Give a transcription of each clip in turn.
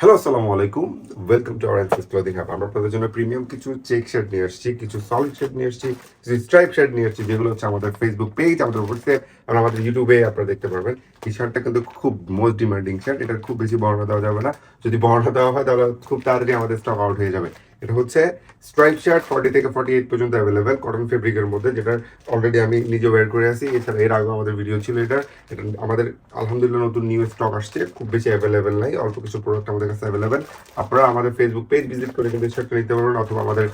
Hello আসসালামু আলাইকুম welcome to our Ansess clothing আমরা আপনাদের জন্য প্রিমিয়াম কিছু চেক শার্ট নিয়ে আসছি, কিছু সলিড শার্ট নিয়ে আসছি, কিছু স্ট্রাইপ শার্ট নিয়ে আসছি, যেগুলো হচ্ছে আমাদের ফেসবুক পেজ আমাদের হোয়াটসঅ্যাপ আর আমাদের ইউটিউবে আপনারা দেখতে পারবেন। এই শার্টটা কিন্তু খুব মোস্ট ডিমান্ডিং শার্ট এটা খুব বেশি বর্ণনা দেওয়া যাবে না। যদি বর্ণনা দেওয়া হয়, তাহলে খুব তাড়াতাড়ি আমাদের স্টক আউট হয়ে যাবে। এটা হচ্ছে স্ট্রাইপ শার্ট ফর্টি থেকে ফর্টি এইট পর্যন্ত অ্যাভেলেবেল কটন ফেব্রিকের মধ্যে, যেটা অলরেডি আমি নিজে ওয়্যার করে আছি এছাড়া এর আগেও আমাদের ভিডিও ছিল এটা। এটা আমাদের আলহামদুলিল্লাহ নতুন নিউ স্টক আসছে, খুব বেশি অ্যাভেলেবেল নাই, অল্প কিছু প্রোডাক্ট আমাদের কাছে অ্যাভেলেবেল আপনারা আমাদের ফেসবুক পেজ ভিজিট করে কিন্তু শার্টটা নিতে পারবেন, অথবা আমাদের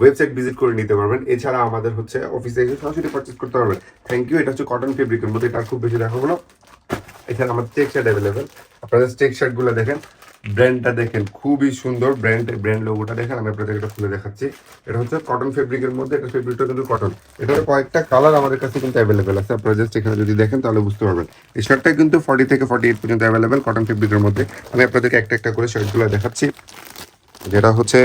ওয়েবসাইট ভিজিট করে নিতে পারবেন। এছাড়া আমাদের হচ্ছে অফিসে এসে সরাসরি পারচেস করতে পারবেন। থ্যাংক ইউ এটা হচ্ছে কটন ফেব্রিকের মধ্যে, এটা খুব বেশি দেখাবো এছাড়া আমাদের চেক শার্ট অ্যাভেলেবেল আপনাদের চেক শার্টগুলো দেখেন ব্র্যান্ডটা দেখেন, খুবই সুন্দর ব্র্যান্ড ব্র্যান্ড লোগোটা দেখেন, আমি আপনাদের এটা খুলে দেখাচ্ছি। এটা হচ্ছে কটন ফেব্রিকের মধ্যে, এটা ফেব্রিকটা কিন্তু কটন এটার কয়েকটা কালার আমাদের কাছে কিন্তু অ্যাভেলেবেল আছে। আপনারা জাস্ট এখানে যদি দেখেন, তাহলে বুঝতে পারবেন। এই শার্টটা কিন্তু ফর্টি থেকে ফর্টি এইট পর্যন্ত অ্যাভেলেবেল কটন ফেব্রিকের মধ্যে। আমি আপনাদেরকে একটা একটা করে শার্টগুলো দেখাচ্ছি। যেটা হচ্ছে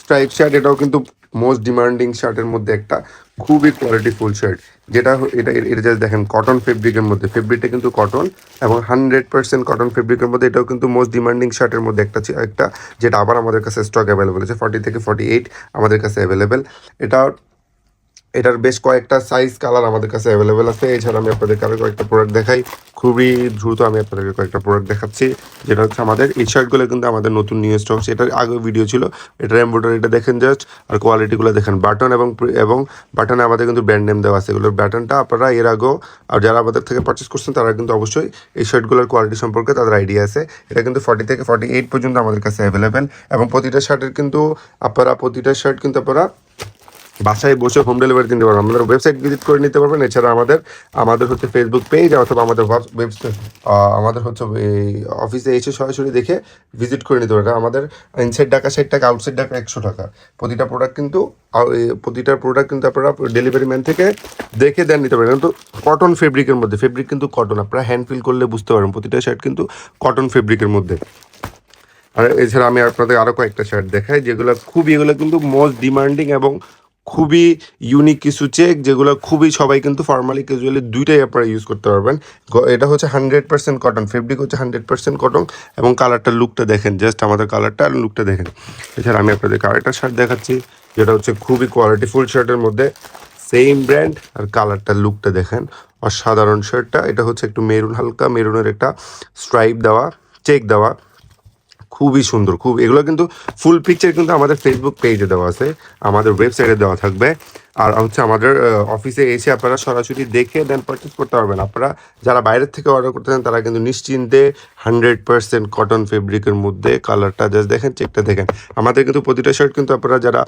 স্ট্রাইপ শার্ট এটাও কিন্তু মোস্ট ডিমান্ডিং শার্টের মধ্যে একটা। খুবই কোয়ালিটি ফুল শার্ট যেটা এটা এটা যা দেখেন কটন ফেব্রিকের মধ্যে। ফেব্রিকটা কিন্তু কটন এবং হান্ড্রেড পার্সেন্ট কটন ফেব্রিকের মধ্যে এটাও কিন্তু মোস্ট ডিমান্ডিং শার্টের মধ্যে একটা একটা, যেটা আবার আমাদের কাছে স্টক অ্যাভেলেবেল আছে। ফর্টি থেকে ফর্টি এইট আমাদের কাছে অ্যাভেলেবেল এটা এটার বেশ কয়েকটা সাইজ কালার আমাদের কাছে অ্যাভেলেবেল আছে। এছাড়া আমি আপনাদেরকে আরও কয়েকটা প্রোডাক্ট দেখাই। খুবই দ্রুত আমি আপনাদেরকে কয়েকটা প্রোডাক্ট দেখাচ্ছি, যেটা হচ্ছে আমাদের এই শার্টগুলো কিন্তু আমাদের নতুন নিউ স্টক এটার আগে ভিডিও ছিল এটার এমব্রয়ডারিটা দেখেন জাস্ট আর কোয়ালিটিগুলো দেখেন। বাটন এবং এবং বাটনে আমাদের কিন্তু ব্র্যান্ড নেম দেওয়া আছে। এগুলোর ব্যাটনটা আপনারা এর আগেও, আর যারা আমাদের থেকে পারচেস করছেন, তারা কিন্তু অবশ্যই এই শার্টগুলোর কোয়ালিটি সম্পর্কে তাদের আইডিয়া আছে। এটা কিন্তু ফর্টি থেকে ফর্টি এইট পর্যন্ত আমাদের কাছে অ্যাভেলেবেল এবং প্রতিটা শার্টের কিন্তু, আপনারা প্রতিটা শার্ট কিন্তু আপনারা বাসায় বসে হোম ডেলিভারি দিতে পারবেন। আমাদের ওয়েবসাইট ভিজিট করে নিতে পারবেন। এছাড়া আমাদের আমাদের হচ্ছে ফেসবুক পেজ অথবা আমাদের ওয়েবসাইট আমাদের হচ্ছে এই অফিসে এসে সরাসরি দেখে ভিজিট করে নিতে পারবেন। আমাদের ইনসাইড টাকা ষাট টাকা আউটসাইড টাকা একশো টাকা। প্রতিটা প্রোডাক্ট কিন্তু প্রতিটা প্রোডাক্ট কিন্তু আপনারা ডেলিভারি ম্যান থেকে দেখে দেন নিতে পারেন কিন্তু কটন ফেব্রিকের মধ্যে ফেব্রিক কিন্তু কটন আপনারা হ্যান্ড ফিল করলে বুঝতে পারবেন। প্রতিটা শার্ট কিন্তু কটন ফেব্রিকের মধ্যে। আর এছাড়া আমি আপনাদের আরও কয়েকটা শার্ট দেখাই, যেগুলো খুব এগুলো কিন্তু মোস্ট ডিমান্ডিং এবং খুবই ইউনিক কিছু চেক যেগুলো খুবই সবাই কিন্তু ফর্মালি ক্যাজুয়ালি দুইটাই আপনারা ইউজ করতে পারবেন। এটা হচ্ছে হান্ড্রেড পার্সেন্ট কটন ফেব্রিক হচ্ছে হান্ড্রেড পার্সেন্ট কটন এবং কালারটার লুকটা দেখেন জাস্ট আমাদের কালারটা আর লুকটা দেখেন। এছাড়া আমি আপনাদেরকে আরেকটা শার্ট দেখাচ্ছি, যেটা হচ্ছে খুবই কোয়ালিটিফুল শার্টের মধ্যে সেম ব্র্যান্ড আর কালারটার লুকটা দেখেন। অসাধারণ শার্টটা এটা হচ্ছে একটু মেরুন হালকা, মেরুনের একটা স্ট্রাইপ দেওয়া চেক দেওয়া। খুবই সুন্দর, খুব, এগুলো কিন্তু ফুল পিকচার কিন্তু আমাদের ফেসবুক পেজে দেওয়া আছে, আমাদের ওয়েবসাইটে দেওয়া থাকবে। আর হচ্ছে আমাদের অফিসে এসে আপনারা সরাসরি দেখে দেন পারচেস করতে পারবেন। আপনারা যারা বাইরের থেকে অর্ডার করতে চান, তারা কিন্তু নিশ্চিন্তে হান্ড্রেড পার্সেন্ট কটন ফেব্রিকের মধ্যে কালারটা জাস্ট দেখেন চেকটা দেখেন। আমাদের কিন্তু প্রতিটা শার্ট কিন্তু আপনারা যারা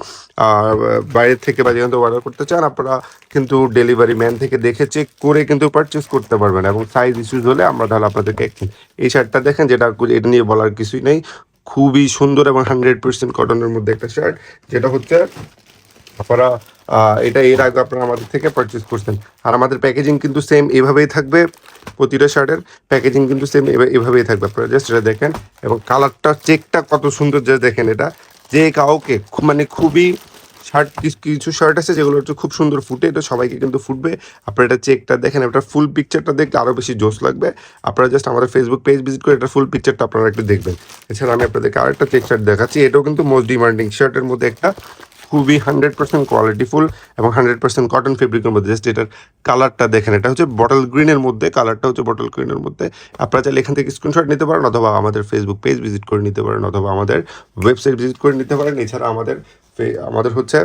বাইরের থেকে বা যেখান থেকে অর্ডার করতে চান, আপনারা কিন্তু ডেলিভারি ম্যান থেকে দেখে চেক করে কিন্তু পারচেস করতে পারবেন এবং সাইজ ইস্যুজ হলে আমরা তাহলে আপনাদেরকে এই শার্টটা দেখেন, যেটা এটা নিয়ে বলার কিছুই নেই। খুবই সুন্দর এবং হান্ড্রেড পার্সেন্ট কটনের মধ্যে একটা শার্ট যেটা হচ্ছে আপনারা এটা এর আগে আপনারা আমাদের থেকে পারচেস করছেন। আর আমাদের প্যাকেজিং কিন্তু সেম এভাবেই থাকবে, প্রতিটা শার্টের প্যাকেজিং কিন্তু সেম এভাবেই থাকবে। আপনারা জাস্ট এটা দেখেন, এবং কালারটা চেকটা কত সুন্দর যে দেখেন এটা। যে কাউকে মানে খুবই শার্ট, কিছু শার্ট আছে যেগুলো হচ্ছে খুব সুন্দর ফুটে, এটা সবাইকে কিন্তু ফুটবে। আপনারা এটা চেকটা দেখেন, এটা ফুল পিকচারটা দেখলে আরও বেশি জোশ লাগবে। আপনারা জাস্ট আমাদের ফেসবুক পেজ ভিজিট করে এটা ফুল পিকচারটা আপনারা একটু দেখবেন। এছাড়া আমি আপনাদেরকে আরেকটা চেক শার্ট দেখাচ্ছি, এটাও কিন্তু মোস্ট ডিমান্ডিং শার্টের মধ্যে একটা খুবই হান্ড্রেড পার্সেন্ট কোয়ালিটিফুল এবং হান্ড্রেড পার্সেন্ট কটন ফেব্রিকের মধ্যে জাস্ট এটার কালারটা দেখেন। এটা হচ্ছে বটল গ্রিনের মধ্যে কালারটা হচ্ছে বটল গ্রিনের মধ্যে। আপনারা চাইলে এখান থেকে স্ক্রিনশট নিতে পারেন অথবা আমাদের ফেসবুক পেজ ভিজিট করে নিতে পারেন অথবা আমাদের ওয়েবসাইট ভিজিট করে নিতে পারেন। এছাড়া আমাদের আমাদের হচ্ছে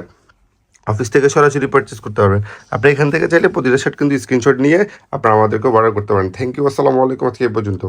অফিস থেকে সরাসরি পারচেস করতে পারবেন আপনি এখান থেকে চাইলে প্রতিটা শার্ট কিন্তু স্ক্রিনশট নিয়ে আপনারা আমাদেরকে অর্ডার করতে পারেন। থ্যাংক ইউ আসসালামু আলাইকুম, আজকে এ পর্যন্ত।